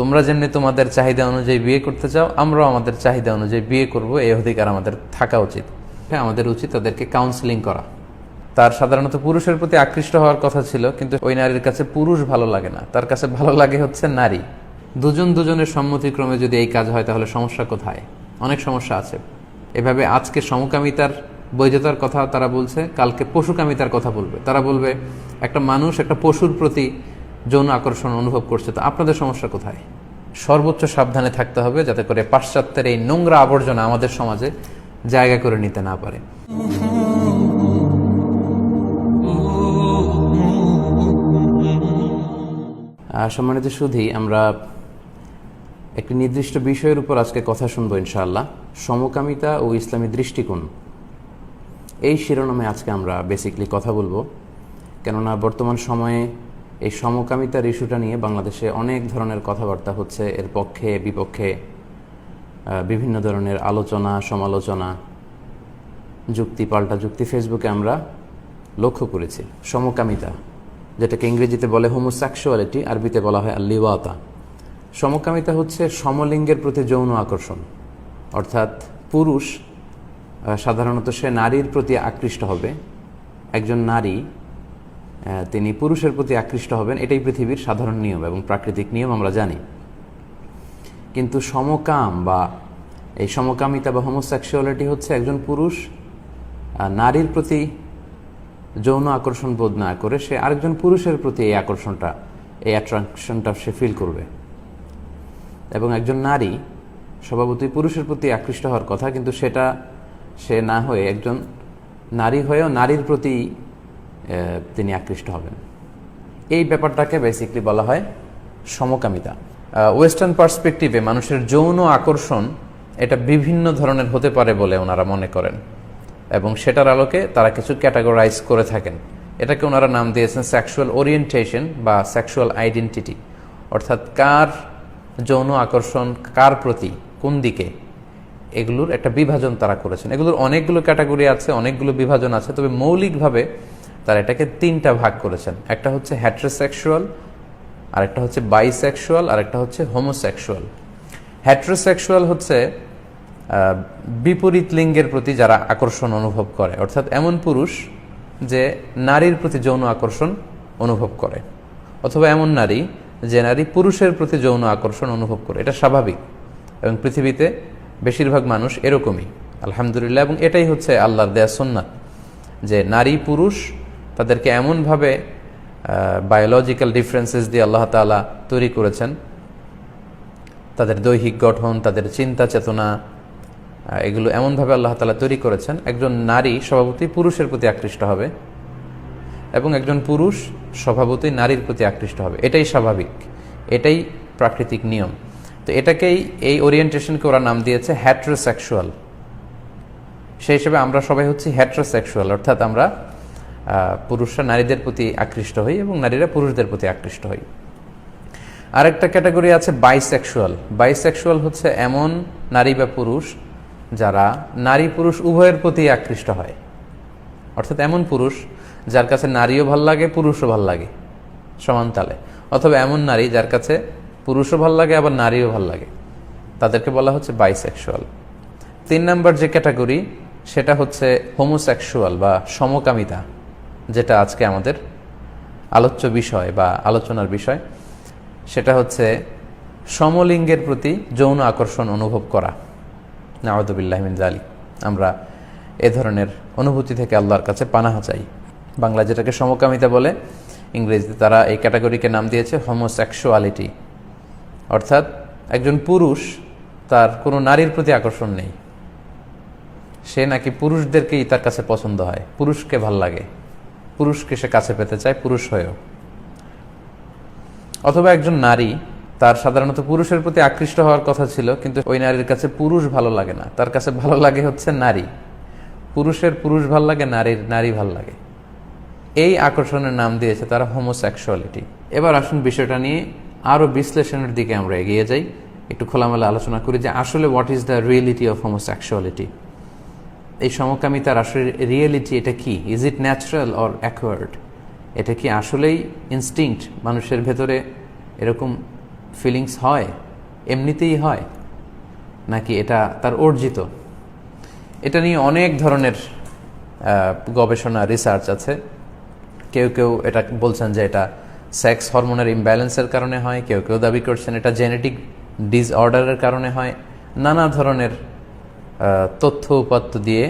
তোমরা যেমনি তোমাদের চাহিদা অনুযায়ী বিয়ে করতে চাও, আমরাও আমাদের চাহিদা অনুযায়ী বিয়ে করব। এই অধিকার আমাদের থাকা উচিত। হ্যাঁ আমাদের উচিত তাদেরকে কাউন্সিলিং করা। তার সাধারণত পুরুষের প্রতি আকৃষ্ট হওয়ার কথা ছিল, কিন্তু ওই নারীর কাছে পুরুষ ভালো লাগে না। তার কাছে ভালো লাগে হচ্ছে নারী। দুজন দুজনের সম্মতিক্রমে যদি এই কাজ হয়, তাহলে সমস্যা কোথায়? অনেক সমস্যা আছে। এভাবে আজকে সমকামিতার বৈধতার কথা তারা বলছে, কালকে পশুকামিতার কথা বলবে। তারা বলবে, একটা মানুষ একটা পশুর প্রতি যৌন আকর্ষণ অনুভব করছে, তো আপনাদের সমস্যা কোথায়? সর্বোচ্চ সাবধানে থাকতে হবে যাতে করে পাশ্চাত্যের এই নোংরা আবর্জনা আমাদের সমাজে জায়গা করে নিতে না পারে। সম্মানিত সুধী, আমরা একটি নির্দিষ্ট বিষয়ের উপর আজকে কথা শুনব ইনশাআল্লাহ। সমকামিতা ও ইসলামী দৃষ্টিকোণ, এই শিরোনামে আজকে আমরা বেসিকলি কথা বলব। কেননা বর্তমান সময়ে এই সমকামিতার ইস্যুটা নিয়ে বাংলাদেশে অনেক ধরনের কথাবার্তা হচ্ছে। এর পক্ষে, বিপক্ষে বিভিন্ন ধরনের আলোচনা, সমালোচনা, যুক্তি পাল্টা যুক্তি ফেসবুকে আমরা লক্ষ্য করেছি। সমকামিতা, যেটাকে ইংরেজিতে বলে হোমোসেক্সুয়ালিটি আরবিতে বলা হয় আল্লিওয়াতা। সমকামিতা হচ্ছে সমলিঙ্গের প্রতি যৌন আকর্ষণ। অর্থাৎ পুরুষ সাধারণত সে নারীর প্রতি আকৃষ্ট হবে। একজন নারী তিনি পুরুষের প্রতি আকৃষ্ট হবেন, এটাই পৃথিবীর সাধারণ নিয়ম এবং প্রাকৃতিক নিয়ম, আমরা জানি। কিন্তু সমকাম বা এই সমকামিতা বা হোমোসেক্সুয়ালিটি হচ্ছে একজন পুরুষ নারীর প্রতি যৌন আকর্ষণ বোধ না করে সে আরেকজন পুরুষের প্রতি এই আকর্ষণটা, এই অ্যাট্রাকশনটা সে ফিল করবে। এবং একজন নারী স্বভাবতই পুরুষের প্রতি আকৃষ্ট হওয়ার কথা, কিন্তু সেটা সে না হয়ে একজন নারী হয়েও নারীর প্রতি তিনি আকৃষ্ট হবেন। এই ব্যাপারটাকে বেসিকলি বলা হয় সমকামিতা। ওয়েস্টার্ন পার্সপেক্টিভে মানুষের যৌন আকর্ষণ এটা বিভিন্ন ধরনের হতে পারে বলে ওনারা মনে করেন। এবং সেটার আলোকে তারা কিছু ক্যাটাগরাইজ করে থাকেন। এটাকে ওনারা নাম দিয়েছেন সেক্সুয়াল ওরিয়েন্টেশন বা সেক্সুয়াল আইডেন্টিটি অর্থাৎ কার যৌন আকর্ষণ কার প্রতি, কোন দিকে, এগুলোর একটা বিভাজন তারা করেছেন। এগুলোর অনেকগুলো ক্যাটাগরি আছে, অনেকগুলো বিভাজন আছে, তবে মৌলিকভাবে তারা এটাকে তিনটা ভাগ করেছেন। একটা হচ্ছে হ্যাট্রোসেক্সুয়াল আরেকটা হচ্ছে বাইসেক্সুয়াল আরেকটা হচ্ছে হোমোসেক্সুয়াল হ্যাট্রোসেক্সুয়াল হচ্ছে বিপরীত লিঙ্গের প্রতি যারা আকর্ষণ অনুভব করে। অর্থাৎ এমন পুরুষ যে নারীর প্রতি যৌন আকর্ষণ অনুভব করে। অথবা এমন নারী যে নারী পুরুষের প্রতি যৌন আকর্ষণ অনুভব করে। এটা স্বাভাবিক এবং পৃথিবীতে বেশিরভাগ মানুষ এরকমই। আলহামদুলিল্লাহ, এবং এটাই হচ্ছে আল্লাহর দেয়া সুন্নাত যে নারী পুরুষ তাদেরকে এমনভাবে বায়োলজিক্যাল ডিফারেন্সেস দিয়ে আল্লাহ তাআলা তৈরি করেছেন। তাদের দৈহিক গঠন, তাদের চিন্তা চেতনা এগুলো এমনভাবে আল্লাহ তালা তৈরি করেছেন। একজন নারী স্বভাবতই পুরুষের প্রতি আকৃষ্ট হবে এবং একজন পুরুষ স্বভাবতই নারীর প্রতি আকৃষ্ট হবে। এটাই স্বাভাবিক, এটাই প্রাকৃতিক নিয়ম। তো এটাকেই এই ওরিয়েন্টেশনকে ওরা নাম দিয়েছে হ্যাট্রোসেক্সুয়াল সেই হিসেবে আমরা সবাই হচ্ছি হ্যাট্রোসেক্সুয়াল অর্থাৎ আমরা পুরুষরা নারীদের প্রতি আকৃষ্ট হই এবং নারীরা পুরুষদের প্রতি আকৃষ্ট হই। আরেকটা ক্যাটাগরি আছে বাইসেক্সুয়াল বাইসেক্সুয়াল হচ্ছে এমন নারী বা পুরুষ যারা নারী পুরুষ উভয়ের প্রতি আকৃষ্ট হয়। অর্থাৎ এমন পুরুষ যার কাছে নারীও ভালো লাগে, পুরুষও ভালো লাগে, সমান তালে। অথবা এমন নারী যার কাছে পুরুষও ভালো লাগে, আবার নারীও ভালো লাগে। তাদেরকে বলা হচ্ছে বাইসেক্সুয়াল তিন নম্বর যে ক্যাটাগরি, সেটা হচ্ছে হোমোসেক্সুয়াল বা সমকামিতা। যেটা আজকে আমাদের আলোচ্য বিষয় বা আলোচনার বিষয়, সেটা হচ্ছে সমলিঙ্গের প্রতি যৌন আকর্ষণ অনুভব করা। নাওয়াদুবিল্লাহমিন জালি আমরা এ ধরনের অনুভূতি থেকে আল্লাহর কাছে পানাহা চাই। বাংলা যেটাকে সমকামিতা বলে, ইংরেজিতে তারা এই ক্যাটাগরিকে নাম দিয়েছে হোমোসেক্সুয়ালিটি অর্থাৎ একজন পুরুষ, তার কোনো নারীর প্রতি আকর্ষণ নেই। সে নাকি পুরুষদেরকেই তার কাছে পছন্দ হয়, পুরুষকে ভালো লাগে। পুরুষকে সে কাছে পেতে চায়, পুরুষ হয়েও। অথবা একজন নারী, তার সাধারণত পুরুষের প্রতি আকৃষ্ট হওয়ার কথা ছিল, কিন্তু ওই নারীর কাছে পুরুষ ভালো লাগে না। তার কাছে ভালো লাগে হচ্ছে নারী। পুরুষের পুরুষ ভালো লাগে, নারীর নারী ভালো লাগে। এই আকর্ষণের নাম দিয়েছে তারা হোমোসেক্সুয়ালিটি এবার আসুন বিষয়টা নিয়ে আরও বিশ্লেষণের দিকে আমরা এগিয়ে যাই। একটু খোলামেলা আলোচনা করি যে আসলে what is the reality of homosexuality এই সমকামিতার আসলে রিয়েলিটি এটা কি? Is it natural or awkward এটা কি আসলেই ইনস্টিংক্ট মানুষের ভেতরে এরকম ফিলিংস হয়? এমনিতেই হয়? নাকি এটা তার অর্জিত? এটা নিয়ে অনেক ধরনের গবেষণা রিসার্চ আছে। কেউ কেউ এটা বলছেন যে এটা সেক্স হরমোনের ইমব্যালেন্সের কারণে হয়। কেউ কেউ দাবি করছেন এটা জেনেটিক ডিসঅর্ডারের কারণে হয়। নানা ধরনের তথ্য উপাত্ত দিয়ে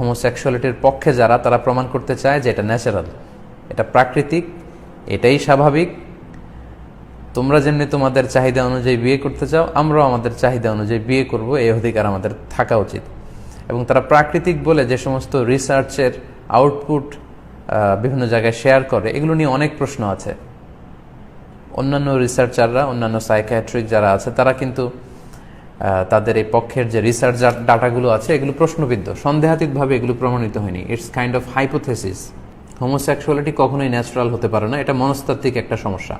হোমোসেক্সুয়ালিটির পক্ষে যারা, তারা প্রমাণ করতে চায় যে এটা ন্যাচারাল এটা প্রাকৃতিক, এটাই স্বাভাবিক। তোমরা যেমনি তোমাদের চাহিদা অনুযায়ী বিয়ে করতে চাও, আমরাও আমাদের চাহিদা অনুযায়ী বিয়ে করব, এই অধিকার আমাদের থাকা উচিত। এবং তারা প্রাকৃতিক বলে যে সমস্ত রিসার্চের আউটপুট বিভিন্ন জায়গায় শেয়ার করে, এগুলো নিয়ে অনেক প্রশ্ন আছে। অন্যান্য রিসার্চাররা অন্যান্য সাইকিয়াট্রিক যারা আছে, তারা কিন্তু তাদের এই পক্ষের যে রিসার্চ ডাটাগুলো আছে, এগুলো প্রশ্নবিদ্ধ। সন্দেহাতীতভাবে এগুলো প্রমাণিত হয়নি। It's kind of hypothesis homosexuality কখনোই ন্যাচারাল হতে পারে না। এটা মনস্তাত্ত্বিক একটা সমস্যা।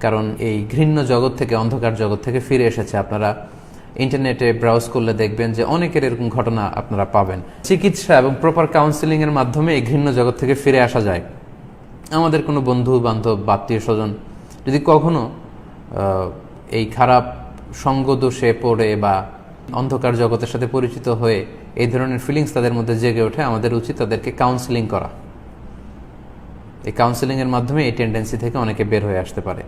কারণ এই ঘৃণ্য জগৎ থেকে, অন্ধকার জগৎ থেকে ফিরে এসেছে। আপনারা ইন্টারনেটে ব্রাউজ করলে দেখবেন যে অনেকের এরকম ঘটনা আপনারা পাবেন। চিকিৎসা এবং প্রপার কাউন্সিলিং এর মাধ্যমে এই ঘৃণ্য জগৎ থেকে ফিরে আসা যায়। আমাদের কোনো বন্ধু বান্ধব আত্মীয় স্বজন যদি কখনো এই খারাপ সঙ্গ দোষে পড়ে বা অন্ধকার জগতের সাথে পরিচিত হয়ে এই ধরনের ফিলিংস তাদের মধ্যে জেগে ওঠে, আমাদের উচিত তাদেরকে কাউন্সিলিং করা। এই কাউন্সিলিং এর মাধ্যমে এই টেন্ডেন্সি থেকে অনেকে বের হয়ে আসতে পারে।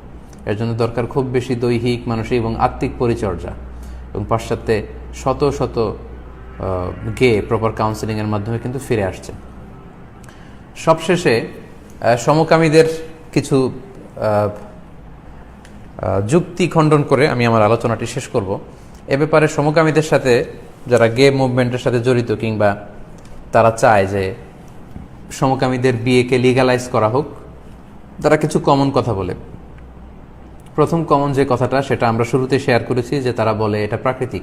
এর জন্য দরকার খুব বেশি দৈহিক, মানসিক এবং আত্মিক পরিচর্যা এবং পাশ্চাত্যে শত শত গে প্রপার কাউন্সিলিং এর মাধ্যমে কিন্তু ফিরে আসছে। সবশেষে সমকামীদের কিছু যুক্তি খণ্ডন করে আমি আমার আলোচনাটি শেষ করব। এ ব্যাপারে সমকামীদের সাথে যারা গে মুভমেন্টের সাথে জড়িত কিংবা তারা চায় যে সমকামীদের বিয়েকে লিগালাইজ করা হোক, তারা কিছু কমন কথা বলে। প্রথম কমন যে কথাটা, সেটা আমরা শুরুতে শেয়ার করেছি যে তারা বলে এটা প্রাকৃতিক।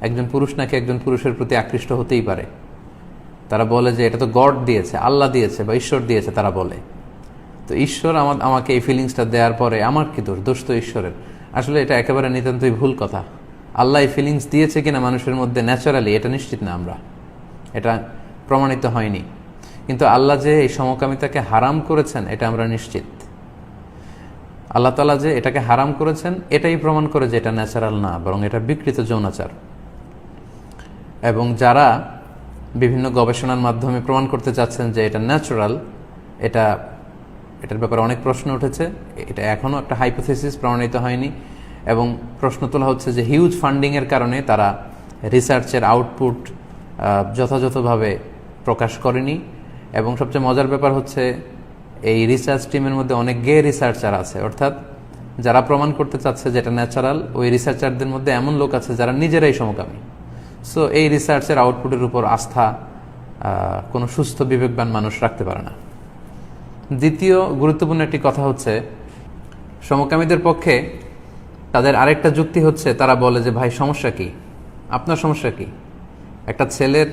একজন পুরুষ নাকি একজন পুরুষের প্রতি আকৃষ্ট হতেই পারে। তারা বলে যে এটা তো গড দিয়েছে, আল্লাহ দিয়েছে বা ঈশ্বর দিয়েছে, তারা বলে। তো ঈশ্বর আমার, আমাকে এই ফিলিংসটা দেওয়ার পরে আমার কি দোষ? দোষ তো ঈশ্বরের। আসলে এটা একেবারে নিতান্তই ভুল কথা। আল্লাহ এই ফিলিংস দিয়েছে কিনা মানুষের মধ্যে ন্যাচারালি এটা নিশ্চিত না আমরা। এটা প্রমাণিত হয়নি। কিন্তু আল্লাহ যে এই সমকামিতাকে হারাম করেছেন, এটা আমরা নিশ্চিত। আল্লাহ তালা যে এটাকে হারাম করেছেন, এটাই প্রমাণ করে যে এটা ন্যাচারাল না, বরং এটা বিকৃত যৌনাচার। এবং যারা বিভিন্ন গবেষণার মাধ্যমে প্রমাণ করতে চাচ্ছেন যে এটা ন্যাচারাল এটা এটার ব্যাপারে অনেক প্রশ্ন উঠেছে। এটা এখনও একটা হাইপোথেসিস প্রমাণিত হয়নি। এবং প্রশ্ন তোলা হচ্ছে যে হিউজ ফান্ডিংয়ের কারণে তারা রিসার্চের আউটপুট যথাযথভাবে প্রকাশ করেনি। এবং সবচেয়ে মজার ব্যাপার হচ্ছে এই রিসার্চ টিমের মধ্যে অনেক গে রিসার্চার আছে। অর্থাৎ যারা প্রমাণ করতে চাচ্ছে যেটা ন্যাচারাল ওই রিসার্চারদের মধ্যে এমন লোক আছে যারা নিজেরাই সমকামী। সো এই রিসার্চের আউটপুটের উপর আস্থা কোনো সুস্থ বিবেকবান মানুষ রাখতে পারে না। দ্বিতীয় গুরুত্বপূর্ণ একটি কথা হচ্ছে, সমকামীদের পক্ষে তাদের আরেকটা যুক্তি হচ্ছে, তারা বলে যে, ভাই, সমস্যা কি? আপনার সমস্যা কি? একটা ছেলের,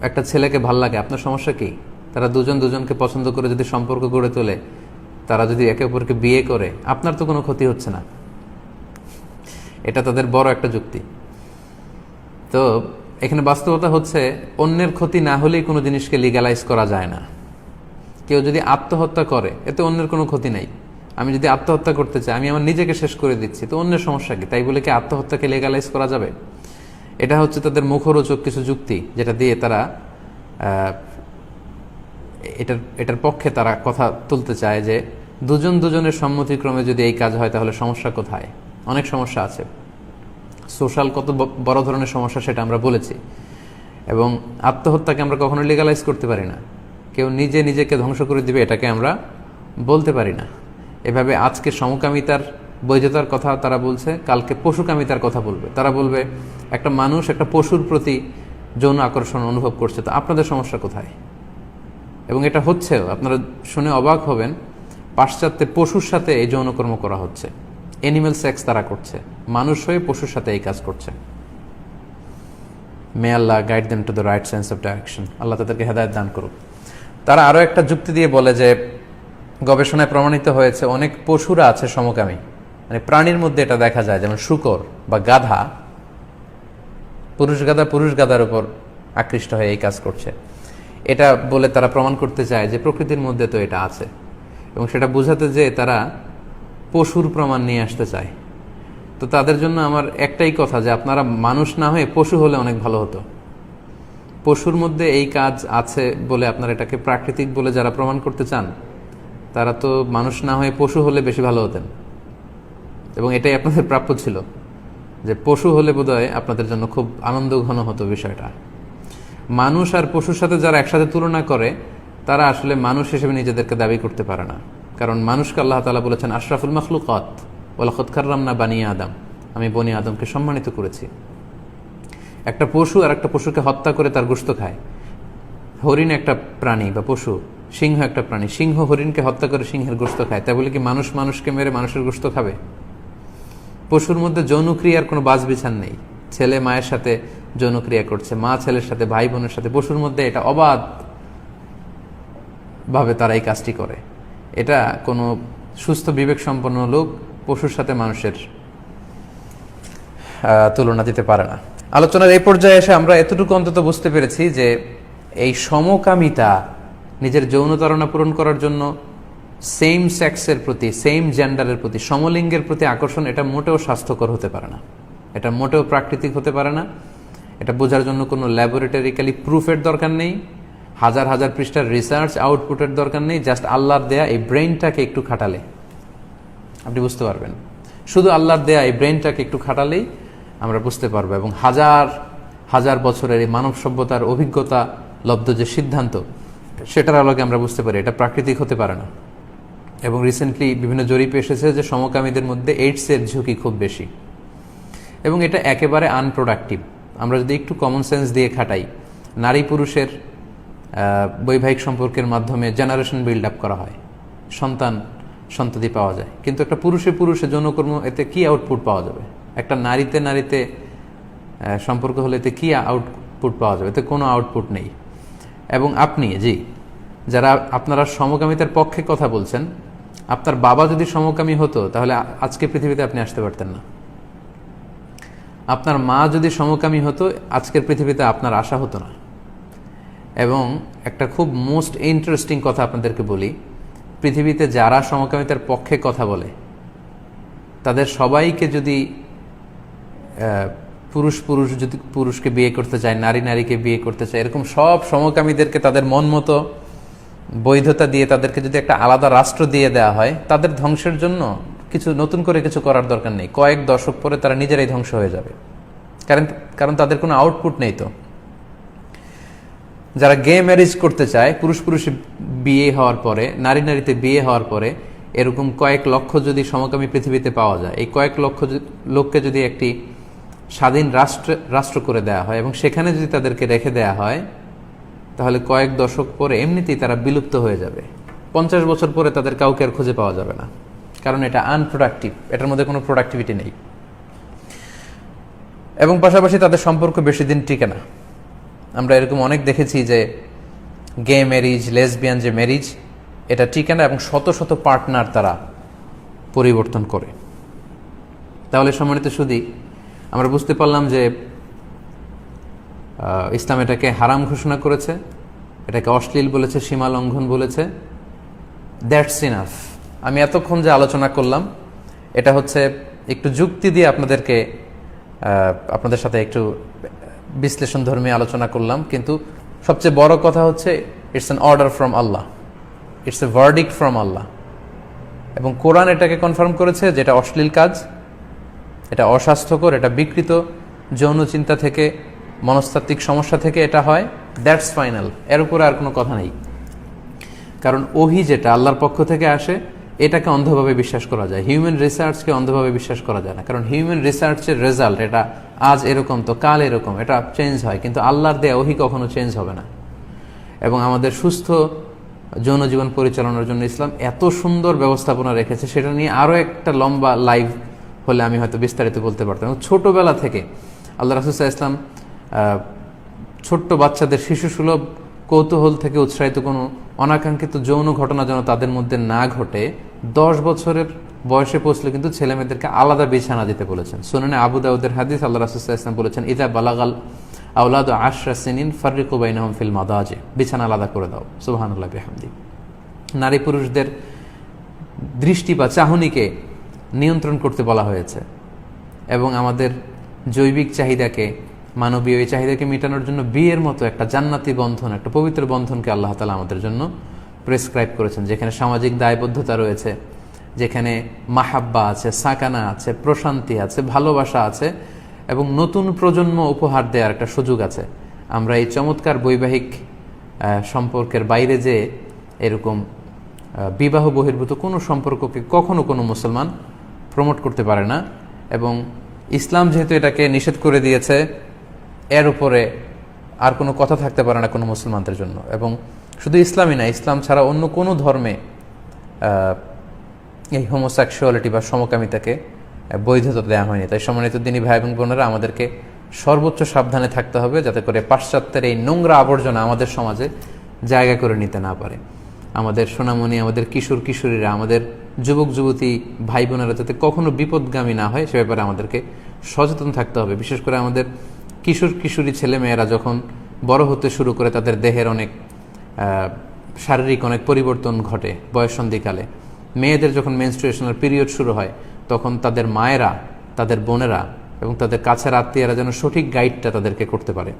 একটা ছেলেকে ভালো লাগে, আপনার সমস্যা কি? তারা দুজন দুজনকে পছন্দ করে যদি সম্পর্ক গড়ে তোলে, তারা যদি একে অপরকে বিয়ে করে, আপনার তো কোনো ক্ষতি হচ্ছে না। এটা তাদের বড় একটা যুক্তি। তো এখানে বাস্তবতা হচ্ছে, অন্যের ক্ষতি না হলেই কোনো জিনিসকে লিগালাইজ করা যায় না। কেউ যদি আত্মহত্যা করে, এতে অন্যের কোনো ক্ষতি নেই। আমি যদি আত্মহত্যা করতে চাই, আমি আমার নিজেকে শেষ করে দিচ্ছি, তো অন্যের সমস্যা কি? তাই বলে কি আত্মহত্যাকে লিগালাইজ করা যাবে? এটা হচ্ছে তাদের মুখরোচক কিছু যুক্তি, যেটা দিয়ে তারা এটার এটার পক্ষে তারা কথা তুলতে চায় যে, দুজন দুজনের সম্মতিক্রমে যদি এই কাজ হয়, তাহলে সমস্যা কোথায়? অনেক সমস্যা আছে। সোশ্যাল কত বড় ধরনের সমস্যা, সেটা আমরা বলেছি। এবং আত্মহত্যাকে আমরা কখনো লিগালাইজ করতে পারি না। কেউ নিজে নিজেকে ধ্বংস করে দিবে, এটাকে আমরা বলতে পারি না। এভাবে আজকে সমকামিতার বৈধতার কথা তারা বলছে, কালকে পশুকামিতার কথা বলবে। তারা বলবে, একটা মানুষ একটা পশুর প্রতি যৌন আকর্ষণ অনুভব করছে, তো আপনাদের সমস্যা কোথায়? এবং এটা হচ্ছেও, আপনারা শুনে অবাক হবেন, পাশ্চাত্যে পশুর সাথে এই যৌনকর্ম করা হচ্ছে। এনিম্যাল সেক্স তারা করছে। মানুষ হয়ে পশুর সাথে এই কাজ করছে। May Allah guide them to the right sense of direction Allah তাদেরকে হেদায়ত দান করুক। তারা আরও একটা যুক্তি দিয়ে বলে যে, গবেষণায় প্রমাণিত হয়েছে অনেক পশুরা আছে সমকামী। মানে প্রাণীর মধ্যে এটা দেখা যায়, যেমন শুকর বা গাধা। পুরুষ গাধা, পুরুষ গাধার উপর আকৃষ্ট হয়ে এই কাজ করছে। এটা বলে তারা প্রমাণ করতে চায় যে প্রকৃতির মধ্যে তো এটা আছে। এবং সেটা বোঝাতে যে তারা পশুর প্রমাণ নিয়ে আসতে চায়। তো তাদের জন্য আমার একটাই কথা যে আপনারা মানুষ না হয়ে পশু হলে অনেক ভালো হতো। পশুর মধ্যে এই কাজ আছে বলে আপনার এটাকে প্রাকৃতিক বলে যারা প্রমাণ করতে চান, তারা তো মানুষ না হয়ে পশু হলে বেশি ভালো হতেন। এবং এটাই আপনাদের প্রাপ্য ছিল, যে পশু হলে বোধহয় আপনাদের জন্য খুব আনন্দ ঘন হতো বিষয়টা। মানুষ আর পশুর সাথে যারা একসাথে তুলনা করে, তারা আসলে মানুষ হিসেবে নিজেদেরকে দাবি করতে পারে না। কারণ মানুষকে আল্লাহ তালা বলেছেন, আশরাফুল মখলুকত ওলাখত খার্রাম না বানিয়ে আদম। আমি বনি আদমকে সম্মানিত করেছি। একটা পশু আর একটা পশুকে হত্যা করে তার গোস্ত খায়। হরিণ একটা প্রাণী বা পশু, সিংহ একটা প্রাণী, সিংহ হরিণকে হত্যা করে সিংহের গোস্ত খায়। তাই বলে কি মানুষ মানুষকে মেরে মানুষের গোস্ত খাবে? পশুর মধ্যে যৌনক্রিয়ার কোনো বাজ বিছান নেই। ছেলে মায়ের সাথে যৌনক্রিয়া করছে, মা ছেলের সাথে, ভাই বোনের সাথে। পশুর মধ্যে এটা অবাধ ভাবে তারা এই কাজটি করে। এটা কোনো সুস্থ বিবেক সম্পন্ন লোক পশুর সাথে মানুষের তুলনা দিতে পারে না। আলোচনার এই পর্যায়ে এসে আমরা এতটুকু অন্তত বুঝতে পেরেছি যে এই সমকামিতা নিজের যৌনতারণা পূরণ করার জন্য সেম সেক্সের প্রতি সেম জেন্ডারের প্রতি, সমলিঙ্গের প্রতি আকর্ষণ এটা মোটেও স্বাস্থ্যকর হতে পারে না। এটা মোটেও প্রাকৃতিক হতে পারে না। এটা বোঝার জন্য কোনো ল্যাবরেটরিক্যালি প্রুফের দরকার নেই। হাজার হাজার পৃষ্ঠার রিসার্চ আউটপুটের দরকার নেই। জাস্ট আল্লাহর দেয়া এই ব্রেনটাকে একটু খাটালে। আপনি বুঝতে পারবেন। শুধু আল্লাহর দেয়া এই ব্রেনটাকে একটু খাটালেই আমরা বুঝতে পারব এবং হাজার হাজার বছরের এই মানব সভ্যতার অভিজ্ঞতা লব্ধ যে সিদ্ধান্ত, সেটার আলোকে আমরা বুঝতে পারি, এটা প্রাকৃতিক হতে পারে না। এবং রিসেন্টলি বিভিন্ন জরিপে এসেছে যে সমকামীদের মধ্যে এইডসের ঝুঁকি খুব বেশি। এবং এটা একেবারে আনপ্রোডাক্টিভ আমরা যদি একটু কমন সেন্স দিয়ে খাটাই, নারী পুরুষের বৈবাহিক সম্পর্কের মাধ্যমে জেনারেশন বিল্ড আপ করা হয়। সন্তান, সন্ততি পাওয়া যায়। কিন্তু একটা পুরুষে পুরুষে যৌনকর্ম, এতে কি আউটপুট পাওয়া যাবে? একটা নারীতে নারীতে সম্পর্ক হলে এতে কি আউটপুট পাওয়া যাবে? এতে কোনো আউটপুট নেই। এবং আপনি, জি, যারা আপনারা সমকামিতার পক্ষে কথা বলছেন, আপনার বাবা যদি সমকামী হতো, তাহলে আজকে পৃথিবীতে আপনি আসতে পারতেন না। আপনার মা যদি সমকামী হতো, আজকের পৃথিবীতে আপনার আশা হতো না। এবং একটা খুব মোস্ট ইন্টারেস্টিং কথা আপনাদেরকে বলি, পৃথিবীতে যারা সমকামিতার পক্ষে কথা বলে, তাদের সবাইকে যদি পুরুষ পুরুষ যদি পুরুষকে বিয়ে করতে চায়, নারী নারীকে বিয়ে করতে চায়, এরকম সব সমকামীদেরকে তাদের মন মতো বৈধতা দিয়ে তাদেরকে যদি একটা আলাদা রাষ্ট্র দিয়ে দেওয়া হয়, তাদের ধ্বংসের জন্য কিছু, নতুন করে কিছু করার দরকার নেই। কয়েক দশক পরে তারা নিজেরাই ধ্বংস হয়ে যাবে। কারণ কারণ তাদের কোনো আউটপুট নেই তো। যারা গে ম্যারেজ করতে চায়, পুরুষ পুরুষে বিয়ে হওয়ার পরে, নারী নারীতে বিয়ে হওয়ার পরে, এরকম কয়েক লক্ষ যদি সমকামী পৃথিবীতে পাওয়া যায়, এই কয়েক লক্ষ লোককে যদি একটি স্বাধীন রাষ্ট্র রাষ্ট্র করে দেওয়া হয় এবং সেখানে যদি তাদেরকে রেখে দেওয়া হয়, তাহলে কয়েক দশক পরে এমনিতেই তারা বিলুপ্ত হয়ে যাবে। পঞ্চাশ বছর পরে তাদের কাউকে আর খুঁজে পাওয়া যাবে না। কারণ এটা আনপ্রোডাক্টিভ এটার মধ্যে কোনো প্রোডাক্টিভিটি নেই। এবং পাশাপাশি তাদের সম্পর্ক বেশি দিন টিকে না। আমরা এরকম অনেক দেখেছি যে গে ম্যারিজ লেসবিয়ান যে ম্যারিজ এটা টিকে না এবং শত শত পার্টনার তারা পরিবর্তন করে। তাহলে সম্মানিত শুধু আমরা বুঝতে পারলাম যে ইসলাম এটাকে হারাম ঘোষণা করেছে, এটাকে অশ্লীল বলেছে, সীমা লঙ্ঘন বলেছে। দ্যাটস ইনাফ আমি এতক্ষণ যে আলোচনা করলাম, এটা হচ্ছে একটু যুক্তি দিয়ে আপনাদেরকে আপনাদের সাথে একটু বিশ্লেষণ ধর্মী আলোচনা করলাম, কিন্তু সবচেয়ে বড় কথা হচ্ছে it's an order from Allah it's a verdict from Allah এবং কোরআন এটাকে কনফার্ম করেছে যেটা অশ্লীল কাজ। এটা অস্বাস্থ্যকর, এটা বিকৃত, যৌন চিন্তা থেকে, মনস্তাত্ত্বিক সমস্যা থেকে এটা হয়, দ্যাটস ফাইনাল। এর উপরে আর কোনো কথা নেই। কারণ ওহি যেটা আল্লাহর পক্ষ থেকে আসে, এটাকে অন্ধভাবে বিশ্বাস করা যায়। হিউম্যান রিসার্চকে অন্ধভাবে বিশ্বাস করা যায় না। কারণ হিউম্যান রিসার্চের রেজাল্ট এটা আজ এরকম তো কাল এরকম, এটা চেঞ্জ হয়। কিন্তু আল্লাহর দেয়া ওহি কখনো চেঞ্জ হবে না। এবং আমাদের সুস্থ যৌন জীবন পরিচালনার জন্য ইসলাম এত সুন্দর ব্যবস্থাপনা রেখেছে, সেটা নিয়ে আরও একটা লম্বা লাইভ হলে আমি হয়তো বিস্তারিত বলতে পারতাম। ছোটবেলা থেকে আল্লাহ রাসুসাহ ইসলাম ছোট্ট বাচ্চাদের শিশু সুলভ কৌতূহল থেকে উৎসাহিত কোনো অনাকাঙ্ক্ষিত যৌন ঘটনা যেন তাদের মধ্যে না ঘটে, দশ বছরের বয়সে পৌঁছলে কিন্তু ছেলে মেয়েদেরকে আলাদা বিছানা দিতে বলেছেন। শুনে আবু দাউদের হাদিস আল্লাহ রাসুসাহ ইসলাম বলেছেন, ইদা বালাগাল আউলাদ আশরা সিনিন ফার্রিকুবাইনাহম ফিল মাদাজে। বিছানা আলাদা করে দাও। সুবাহানুল্লাহ, বেহামদি। নারী পুরুষদের দৃষ্টি বা চাহনিকে নিয়ন্ত্রণ করতে বলা হয়েছে। এবং আমাদের জৈবিক চাহিদাকে, মানবীয় এই চাহিদাকে মেটানোর জন্য বিয়ের মতো একটা জান্নাতি বন্ধন, একটা পবিত্র বন্ধনকে আল্লাহ তালা আমাদের জন্য প্রেসক্রাইব করেছেন। যেখানে সামাজিক দায়বদ্ধতা রয়েছে, যেখানে মাহাব্বা আছে, সাকানা আছে, প্রশান্তি আছে, ভালোবাসা আছে, এবং নতুন প্রজন্ম উপহার দেওয়ার একটা সুযোগ আছে। আমরা এই চমৎকার বৈবাহিক সম্পর্কের বাইরে যে এরকম বিবাহ বহির্ভূত কোনো সম্পর্ককে কখনো কোনো মুসলমান প্রমোট করতে পারে না, এবং ইসলাম যেহেতু এটাকে নিষেধ করে দিয়েছে, এর উপরে আর কোনো কথা থাকতে পারে না কোনো মুসলমানদের জন্য। এবং শুধু ইসলামই না, ইসলাম ছাড়া অন্য কোনো ধর্মে এই হোমোসেক্সুয়ালিটি বা সমকামিতাকে বৈধতা দেওয়া হয়নি। তাই সম্মানিত দিনী ভাই এবং বোনেরা, আমাদেরকে সর্বোচ্চ সাবধানে থাকতে হবে যাতে করে পাশ্চাত্যের এই নোংরা আবর্জনা আমাদের সমাজে জায়গা করে নিতে না পারে। আমাদের সোনামণি, আমাদের কিশোর কিশোরীরা আমাদের যুবক, যুবতী ভাই বোনেরা যাতে কখনো বিপদগামী না হয়, সে ব্যাপারে আমাদেরকে সচেতন থাকতে হবে। বিশেষ করে আমাদের কিশোর, কিশোরী ছেলে মেয়েরা যখন বড় হতে শুরু করে, তাদের দেহের অনেক শারীরিক অনেক পরিবর্তন ঘটে বয়সন্ধিকালে মেয়েদের যখন মেনস্ট্রুয়েশনাল পিরিয়ড শুরু হয়, তখন তাদের মায়েরা, তাদের বোনেরা এবং তাদের কাছের আত্মীয়রা যেন সঠিক গাইডটা তাদেরকে করতে পারে।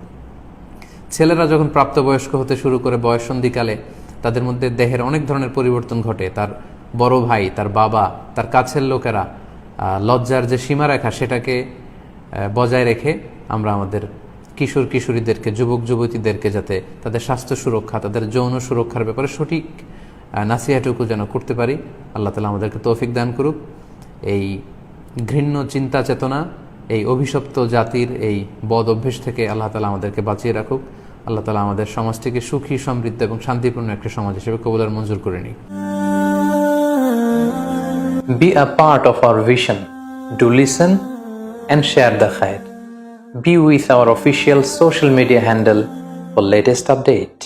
ছেলেরা যখন প্রাপ্তবয়স্ক হতে শুরু করে বয়সন্ধিকালে তাদের মধ্যে দেহের অনেক ধরনের পরিবর্তন ঘটে। তার বড় ভাই, তার বাবা, তার কাছের লোকেরা লজ্জার যে সীমারেখা সেটাকে বজায় রেখে আমরা আমাদের কিশোর কিশোরীদেরকে, যুবক যুবতীদেরকে যাতে তাদের স্বাস্থ্য সুরক্ষা, তাদের যৌন সুরক্ষার ব্যাপারে সঠিক নাসিহাটুকু যেন করতে পারি, আল্লাহ তালা আমাদেরকে তৌফিক দান করুক। এই ঘৃণ্য চিন্তা চেতনা, এই অভিশপ্ত জাতির এই বদ অভ্যেস থেকে আল্লাহ তালা আমাদেরকে বাঁচিয়ে রাখুক। আল্লাহ তালা আমাদের সমাজটিকে সুখী, সমৃদ্ধ এবং শান্তিপূর্ণ একটা সমাজ হিসেবে কবুলার মঞ্জুর করে নিই Be a part of our vision. Do listen and share the khair. Be with our official social media handle for latest update.